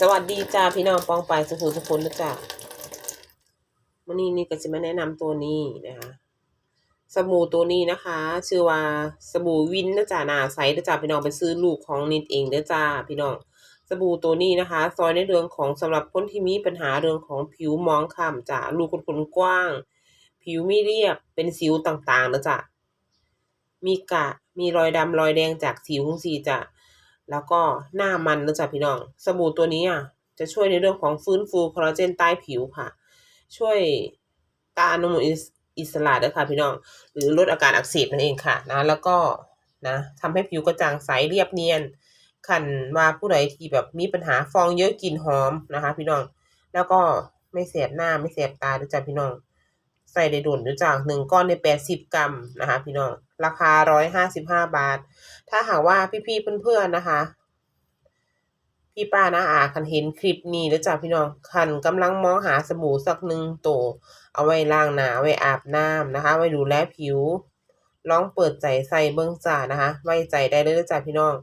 สวัสดีจ้าพี่น้องปองไปสุขุมสุขุนนะจ้าวันนี้นี่ก็จะมาแนะนำตัวนี้นะคะสบู่ตัวนี้นะคะ ชื่อว่าสบู่วินนะจ้าหนาใสนะจ้าพี่น้องไปซื้อลูกของนิดเองเด้อจ้าพี่น้องสบู่ตัวนี้นะคะซอยในเรื่องของสำหรับคนที่มีปัญหาเรื่องของผิวมองคล้ำจ้ารูขุมขนกว้าง ผิวไม่เรียบเป็นสิวต่างๆนะจ้ามีกะมีรอยดำรอยแดงจากสิวของสีจ้า แล้วก็หน้ามันนะจ๊ะพี่น้อง สบู่ตัวนี้อะจะช่วยในเรื่องของฟื้นฟูคอลลาเจนใต้ผิวค่ะ ช่วยต้านอนุมูลอิสระด้วยค่ะพี่น้อง หรือลดอาการอักเสบนั่นเองค่ะนะ แล้วก็นะทำให้ผิวกระจ่างใสเรียบเนียนขันว่าผู้ใดที่แบบมีปัญหาฟองเยอะกลิ่นหอมนะคะ พี่น้อง แล้วก็ไม่แสบหน้าไม่แสบตาด้วยจ้ะพี่น้อง ใส่ได้โดนด้วยจ้ะหนึ่งก้อนในแปดสิบกรัมนะคะพี่น้อง ราคาร้อยห้าสิบห้าบาท ถ้าหากว่าพี่ๆเพื่อนๆนะคะ พี่ป้านะอาคันเห็นคลิปนี้แล้วจ้ะพี่น้องคันกำลังมองหาสบู่สักหนึ่งโตวเอาไว้ล้างหน้าไว้อาบน้ำนะคะ ไว้ดูแลผิวลองเปิดใจใส่เบิ้องจ้านะคะ ไว้ใจได้เลยจ้ะพี่น้อง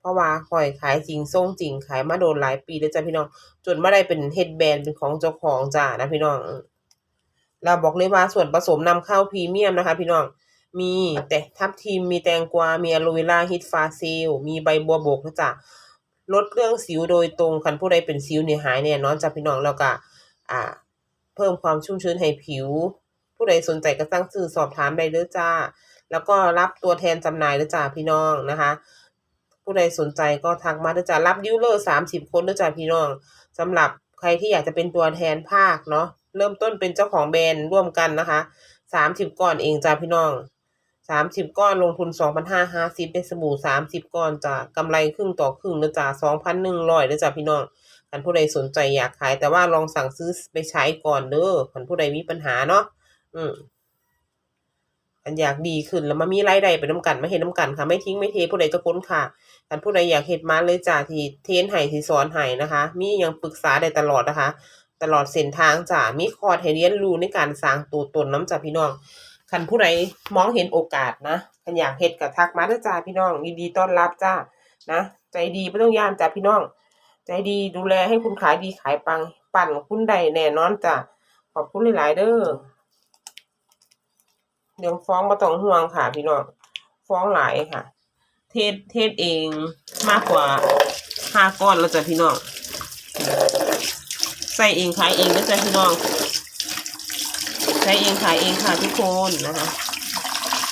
เพราะว่าคอยขายจริงส่งจริงขายมาโดนหลายปีแล้วจ้ะพี่น้อง จนไม่ได้เป็นเฮดแบนด์เป็นของเจ้าของจ้านะพี่น้อง เราบอกเลยว่าส่วนผสมนำเข้าพรีเมียมนะคะ พี่น้อง มีแต่ทับทิม มีแตงกวา มีอะโลเวราฮิตฟาซิล มีใบบัวบกนะจ๊ะลดเรื่องสิวโดยตรงคันผู้ใดเป็นสิวเนี่ยหายแน่นอนจ้ะพี่น้องแล้วก็อ่า เพิ่มความชุ่มชื้นให้ผิว ผู้ใดสนใจก็สั่งซื้อสอบถามได้เลยจ้า แล้วก็รับตัวแทนจำหน่ายเลยจ้าพี่น้องนะคะ ผู้ใดสนใจก็ทักมาเลยจ้ารับดิวเลอร์สามสิบคนเลยจ้าพี่น้องสำหรับใครที่อยากจะเป็นตัวแทนภาคเนาะ เริ่มต้นเป็นเจ้าของแบรนด์ร่วมกันนะคะสามสิบก่อนเองจ้าพี่น้องสามสิบก้อนลงทุนสองพันห้าห้าสิบได้สบู่สามสิบก้อนจะกำไรครึ่งต่อครึ่งนะจ๊ะสองพันหนึ่งร้อยนะจ๊ะพี่น้องคันผู้ใดสนใจอยากขาย แต่ว่าลองสั่งซื้อไปใช้ก่อนเด้อคันผู้ใดมีปัญหาเนาะอืมอันอยากดีขึ้นแล้วมามีรายได้ไปน้ำกันไม่เห็นน้ำกันค่ะ ไม่ทิ้งไม่เทผู้ใดจะค้นค่ะคันผู้ใดอยากเฮ็ดมาเลยจ้าที่เทนให้ที่สอนให้นะคะ มียังปรึกษาได้ตลอดนะคะ ตลอดเส้นทางจ้ามีคอร์สให้เรียนรู้ในการสร้างตัวตนน้ำจ้าพี่น้องคันผู้ใดมองเห็นโอกาสนะคันอยากเฮ็ดก็ทักมาเด้อจ้าพี่น้องยินดีต้อนรับจ้านะใจดีไม่ต้องย่านจ้าพี่น้อง ใจดีดูแลให้คุณขายดีขายปังปั่นคุณใดแน่นอนจ้าขอบคุณหลายๆเด้อเดี๋ยวฟ้องมาต้องห่วงค่ะ พี่น้องฟ้องหลายค่ะ เทศเทศเองมากกว่าห้าก้อนแล้วจ้ะพี่น้อง ใส่เองขายเองนะจ๊ะพี่น้อง ใช้เองขายเองค่ะทุกคนนะคะ